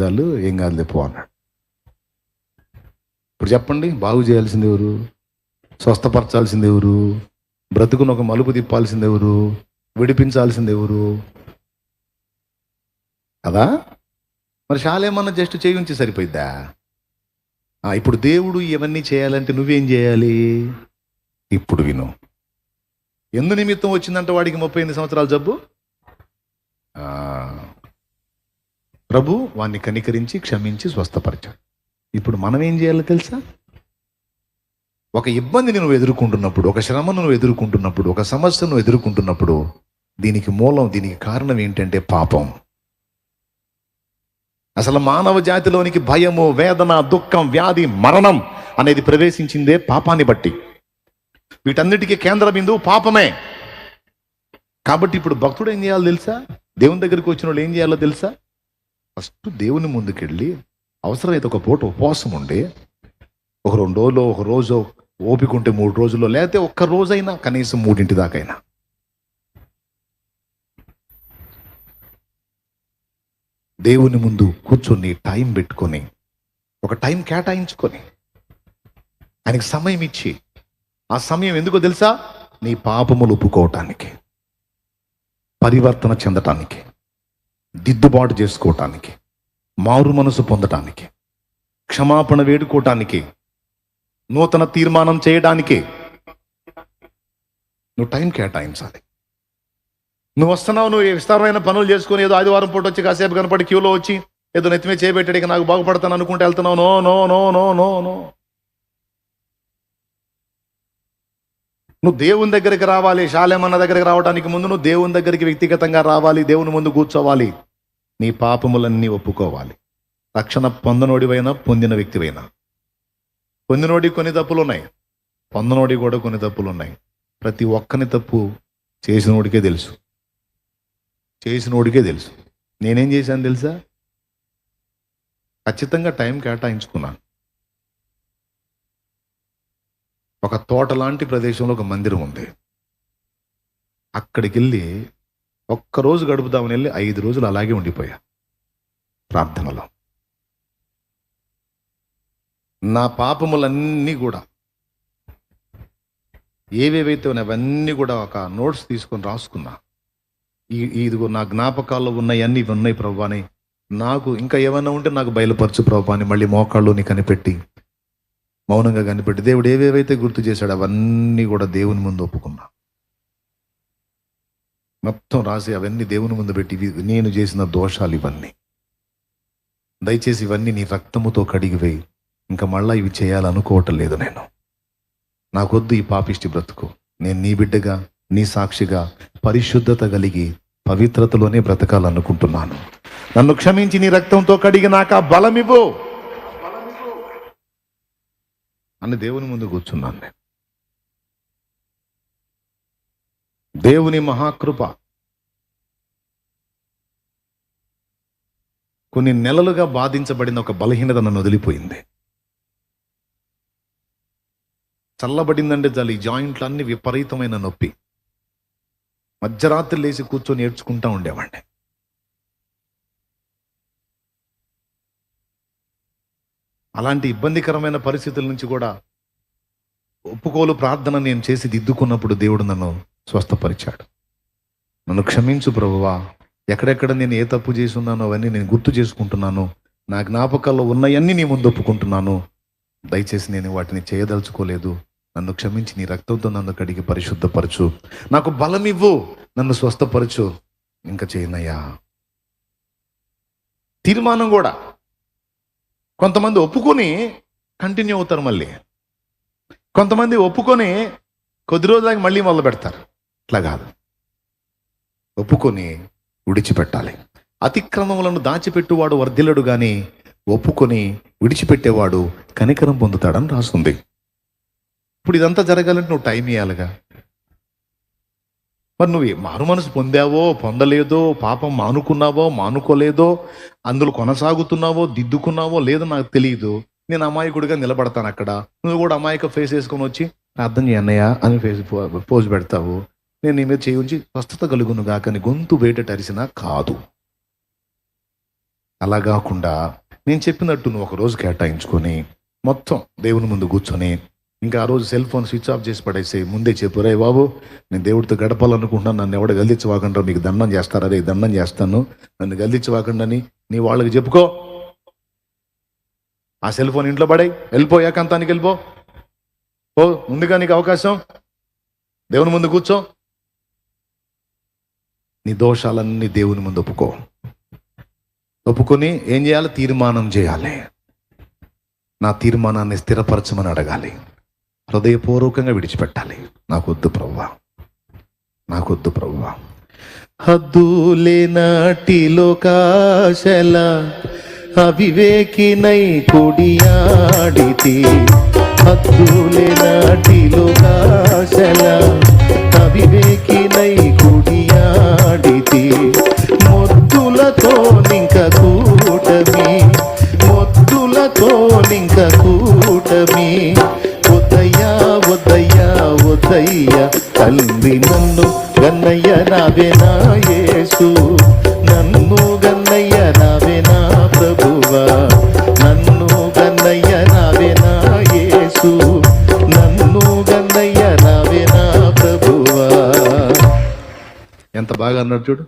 చాలు ఏం కాదు లేపో అన్నాడు. ఇప్పుడు చెప్పండి బాగు చేయాల్సింది ఎవరు? స్వస్థపరచాల్సింది ఎవరు? బ్రతుకును ఒక మలుపు తిప్పాల్సింది ఎవరు? విడిపించాల్సింది ఎవరు? కదా? మరి శాలేమన్నా జస్ట్ చేయించి సరిపోయిద్దా? ఇప్పుడు దేవుడు ఇవన్నీ చేయాలంటే నువ్వేం చేయాలి? ఇప్పుడు విను. ఎందు నిమిత్తం వచ్చిందంటే వాడికి ముప్పై ఎనిమిది సంవత్సరాల జబ్బు? ప్రభు వాణ్ణి కనికరించి క్షమించి స్వస్థపరిచాడు. ఇప్పుడు మనం ఏం చేయాలో తెలుసా? ఒక ఇబ్బందిని నువ్వు ఎదుర్కొంటున్నప్పుడు ఒక శ్రమను నువ్వు ఎదుర్కొంటున్నప్పుడు ఒక సమస్యను నువ్వు ఎదుర్కొంటున్నప్పుడు దీనికి మూలం దీనికి కారణం ఏంటంటే పాపం. అసలు మానవ జాతిలోనికి భయము వేదన దుఃఖం వ్యాధి మరణం అనేది ప్రవేశించిందే పాపాన్ని బట్టి. వీటన్నిటికీ కేంద్ర బిందువు పాపమే. కాబట్టి ఇప్పుడు భక్తుడు ఏం చేయాలో తెలుసా? దేవుని దగ్గరికి వచ్చిన వాళ్ళు ఏం చేయాలో తెలుసా? ఫస్ట్ దేవుని ముందుకెళ్ళి అవసరమైతే ఒక పూట ఉపవాసం ఉండి ఒక రెండు రోజులు ఒక రోజు ఓపిక ఉంటే మూడు రోజుల్లో లేకపోతే ఒక్క రోజైనా కనీసం మూడింటి దాకైనా. దేవుని ముందు కూర్చొని టైం పెట్టుకొని ఒక టైం కేటాయించుకొని ఆయనకి సమయం ఇచ్చి ఆ సమయం ఎందుకో తెలుసా? నీ పాపములు ఒప్పుకోవటానికి పరివర్తన చెందటానికి. దిద్దుబాటు చేసుకోవటానికి మారు మనసు పొందటానికి క్షమాపణ వేడుకోవటానికి నూతన తీర్మానం చేయడానికి నువ్వు టైం కేటాయించాలి. నువ్వు వస్తున్నావు నువ్వు విస్తారమైన పనులు చేసుకుని ఏదో ఆదివారం పూట వచ్చి కాసేపు కనపడి క్యూలో వచ్చి ఏదో నెత్తిమే చేయబెట్టాడు ఇక నాకు బాగుపడతాను అనుకుంటే వెళ్తున్నావు. No no no no no no. నువ్వు దేవుని దగ్గరికి రావాలి శాలేమన్న దగ్గరికి రావడానికి ముందు నువ్వు దేవుని దగ్గరికి వ్యక్తిగతంగా రావాలి దేవుని ముందు కూర్చోవాలి. నీ పాపములన్నీ ఒప్పుకోవాలి. రక్షణ పొందనోడివైనా పొందిన వ్యక్తివైనా. పొందినోడి కొన్ని తప్పులు ఉన్నాయి పొందనోడి కూడా కొన్ని తప్పులు ఉన్నాయి ప్రతి ఒక్కని తప్పు చేసినోడికే తెలుసు. చేసినోడికే తెలుసు. నేనేం చేశాను తెలుసా? ఖచ్చితంగా టైం కేటాయించుకున్నాను. ఒక తోట లాంటి ప్రదేశంలో ఒక మందిరం ఉంది. అక్కడికి వెళ్ళి ఒక్కరోజు గడుపుదామని వెళ్ళి ఐదు రోజులు అలాగే ఉండిపోయా ప్రార్థనలో. నా పాపములన్నీ కూడా ఏవేవైతే ఉన్నాయో అవన్నీ కూడా ఒక నోట్స్ తీసుకొని రాసుకున్నా. ఈ ఇదిగో నా జ్ఞాపకాల్లో ఉన్నాయన్నీ ఇవి ఉన్నాయి ప్రభు అని. నాకు ఇంకా ఏమైనా ఉంటే నాకు బయలుపరచు ప్రభు అని మళ్ళీ మోకాళ్ళు కనిపెట్టి మౌనంగా కనిపెట్టి దేవుడు ఏవేవైతే గుర్తు చేశాడు అవన్నీ కూడా దేవుని ముందు ఒప్పుకున్నా. మొత్తం రాసి అవన్నీ దేవుని ముందు పెట్టి నేను చేసిన దోషాలు ఇవన్నీ. దయచేసి ఇవన్నీ నీ రక్తముతో కడిగివేయి ఇంకా మళ్ళీ ఇవి చేయాలనుకోవటం లేదు నేను. నాకొద్దు ఈ పాపిష్టి బ్రతుకు. నేను నీ బిడ్డగా నీ సాక్షిగా పరిశుద్ధత కలిగి పవిత్రతలోనే బ్రతకాలనుకుంటున్నాను. నన్ను క్షమించి నీ రక్తంతో కడిగి నాకు ఆ బలమివ్వు. అని దేవుని ముందు కూర్చున్నాను నేను. దేవుని మహాకృప కొన్ని నెలలుగా బాధించబడిన ఒక బలహీనత నన్ను వదిలిపోయింది. చల్లబడిందంటే చాలు ఈ జాయింట్లు అన్ని విపరీతమైన నొప్పి. మధ్యరాత్రి లేచి కూర్చొని ఏడ్చుకుంటా ఉండేవాడిని. అలాంటి ఇబ్బందికరమైన పరిస్థితుల నుంచి కూడా ఒప్పుకోలు ప్రార్థన నేను చేసి దిద్దుకున్నప్పుడు దేవుడు నన్ను స్వస్థపరిచాడు. నన్ను క్షమించు ప్రభువా. ఎక్కడెక్కడ నేను ఏ తప్పు చేసి ఉన్నానో అవన్నీ నేను గుర్తు చేసుకుంటున్నాను. నా జ్ఞాపకాల్లో ఉన్నవన్నీ నీ ముందు ఒప్పుకుంటున్నాను. దయచేసి నేను వాటిని చేయదలుచుకోలేదు. నన్ను క్షమించి నీ రక్తంతో నన్ను కడిగి పరిశుద్ధపరచు. నాకు బలం ఇవ్వు. నన్ను స్వస్థపరచు. ఇంకా చేయనయ్యా. తీర్మానం కూడా కొంతమంది ఒప్పుకొని కంటిన్యూ అవుతారు మళ్ళీ. కొంతమంది ఒప్పుకొని కొద్ది రోజులకి మళ్ళీ మొదలు పెడతారు. అట్లా కాదు. ఒప్పుకొని విడిచిపెట్టాలి. అతిక్రమములను దాచిపెట్టువాడు వర్ధిల్లడు కానీ ఒప్పుకొని విడిచిపెట్టేవాడు కనికరం పొందుతాడని రాస్తుంది ఇప్పుడు ఇదంతా జరగాలంటే నువ్వు టైం ఇవ్వాలిగా మరి నువ్వు మారు మనసు పొందావో పొందలేదో పాపం మానుకున్నావో మానుకోలేదో అందులో కొనసాగుతున్నావో దిద్దుకున్నావో లేదో నాకు తెలియదు నేను అమాయకుడిగా నిలబడతాను అక్కడ. నువ్వు కూడా అమాయక ఫేస్ వేసుకొని వచ్చి అర్థం చేయన్నయ్య అని ఫేస్ పోజ్ పెడతావు. నేను నీ మీద చేయించి స్వస్థత కలుగును గాకని గొంతు వేటటరిసినా కాదు. అలా కాకుండా నేను చెప్పినట్టు నువ్వు ఒక రోజు కేటాయించుకొని మొత్తం దేవుని ముందు కూర్చొని ఇంకా ఆ రోజు సెల్ ఫోన్ స్విచ్ ఆఫ్ చేసి పడేసి ముందే చెప్పు రే బాబు నేను దేవుడితో గడపాలనుకుంటున్నాను నన్ను ఎవడ గల్దించవాకుండా మీకు దండం చేస్తారా? రే దండం చేస్తాను. నన్ను గల్దించవాకుండా నీ వాళ్ళకి చెప్పుకో. ఆ సెల్ ఫోన్ ఇంట్లో పడే వెళ్ళిపో ఏకాంతానికి వెళ్ళిపో. ఓ ముందుగా నీకు అవకాశం. దేవుని ముందు కూర్చో. నీ దోషాలన్నీ దేవుని ముందు ఒప్పుకో. ఒప్పుకొని ఏం చేయాలి? తీర్మానం చేయాలి. నా తీర్మానాన్ని స్థిరపరచమని అడగాలి. హృదయపూర్వకంగా విడిచిపెట్టాలి. నాకొద్దు ప్రవ్వా. నాకొద్దు ప్రవ్వా. హద్దులే నాటి లోకాశల అవివేకినై కొడియాడితి హద్దులే నాటి లోకాశల అవివేకి గన్నయ్య నావే నా యేసు. నన్ను గన్నయ్య నావే నా ప్రభువా. నన్ను గన్నయ్య నావే నా యేసు. నన్ను గన్నయ్య నావే నా ప్రభువా. ఎంత బాగా అన్నాడు చూడు.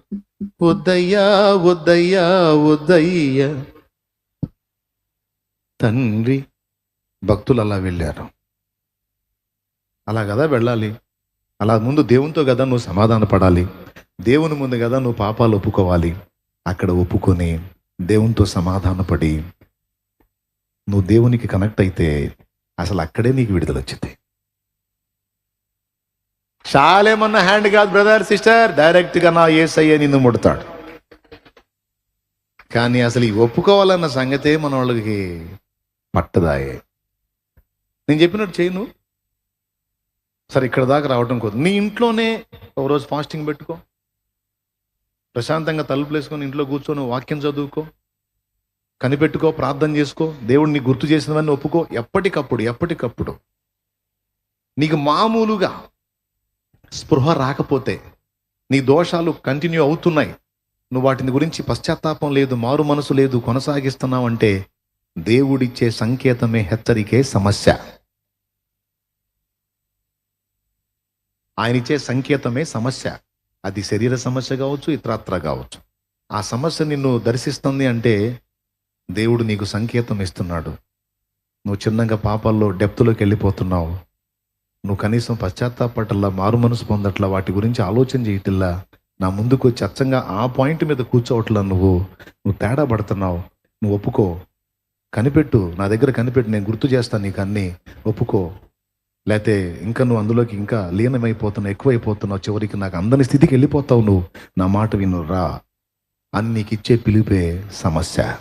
వద్దయ్యా వద్దయ్యా వద్దయ్యా తండ్రి భక్తులు అలా వెళ్ళారు. అలా కదా వెళ్ళాలి? అలా ముందు దేవునితో కదా నువ్వు సమాధాన పడాలి. దేవుని ముందు కదా నువ్వు పాపాలు ఒప్పుకోవాలి. అక్కడ ఒప్పుకొని దేవునితో సమాధానపడి నువ్వు దేవునికి కనెక్ట్ అయితే అసలు అక్కడే నీకు విడుదల వచ్చింది. చాలేమన్న హ్యాండ్ కాదు బ్రదర్ సిస్టర్ డైరెక్ట్గా నా ఏసయ్య నిన్ను ముడతాడు. కానీ అసలు ఈ ఒప్పుకోవాలన్న సంగతే మన వాళ్ళకి పట్టదాయే. నేను చెప్పినట్టు చేయను సరే ఇక్కడ దాకా రావడం కుదరదు. నీ ఇంట్లోనే ఒక రోజు ఫాస్టింగ్ పెట్టుకో. ప్రశాంతంగా తలుపులు వేసుకొని ఇంట్లో కూర్చొని వాక్యం చదువుకో. కనిపెట్టుకో ప్రార్థన చేసుకో. దేవుడిని గుర్తు చేసినవన్నీ ఒప్పుకో. ఎప్పటికప్పుడు ఎప్పటికప్పుడు. నీకు మామూలుగా స్పృహ రాకపోతే నీ దోషాలు కంటిన్యూ అవుతున్నాయి. నువ్వు వాటిని గురించి పశ్చాత్తాపం లేదు మారు మనసు లేదు కొనసాగిస్తున్నావు అంటే దేవుడిచ్చే సంకేతమే హెచ్చరికే సమస్య. ఆయన ఇచ్చే సంకేతమే సమస్య. అది శరీర సమస్య కావచ్చు ఇతరత్ర కావచ్చు. ఆ సమస్య నిన్ను దర్శిస్తుంది అంటే దేవుడు నీకు సంకేతం ఇస్తున్నాడు. నువ్వు చిన్నగా పాపాల్లో డెప్త్లోకి వెళ్ళిపోతున్నావు. నువ్వు కనీసం పశ్చాత్తాపట్టల్లా మారు మనసు పొందట్లా వాటి గురించి ఆలోచన చేయటల్లా నా ముందుకు చచ్చంగా ఆ పాయింట్ మీద కూర్చోవట్లా నువ్వు నువ్వు తేడా పడుతున్నావు. నువ్వు ఒప్పుకో. కనిపెట్టు. నా దగ్గర కనిపెట్టు. నేను గుర్తు చేస్తాను నీకు అన్నీ. ఒప్పుకో. లేకపోతే ఇంకా నువ్వు అందులోకి ఇంకా లీనమైపోతున్నావు ఎక్కువైపోతున్నావు. చివరికి నాకు అందని స్థితికి వెళ్ళిపోతావు నువ్వు. నా మాట విను రా అని నీకు ఇచ్చే పిలిపే సమస్య.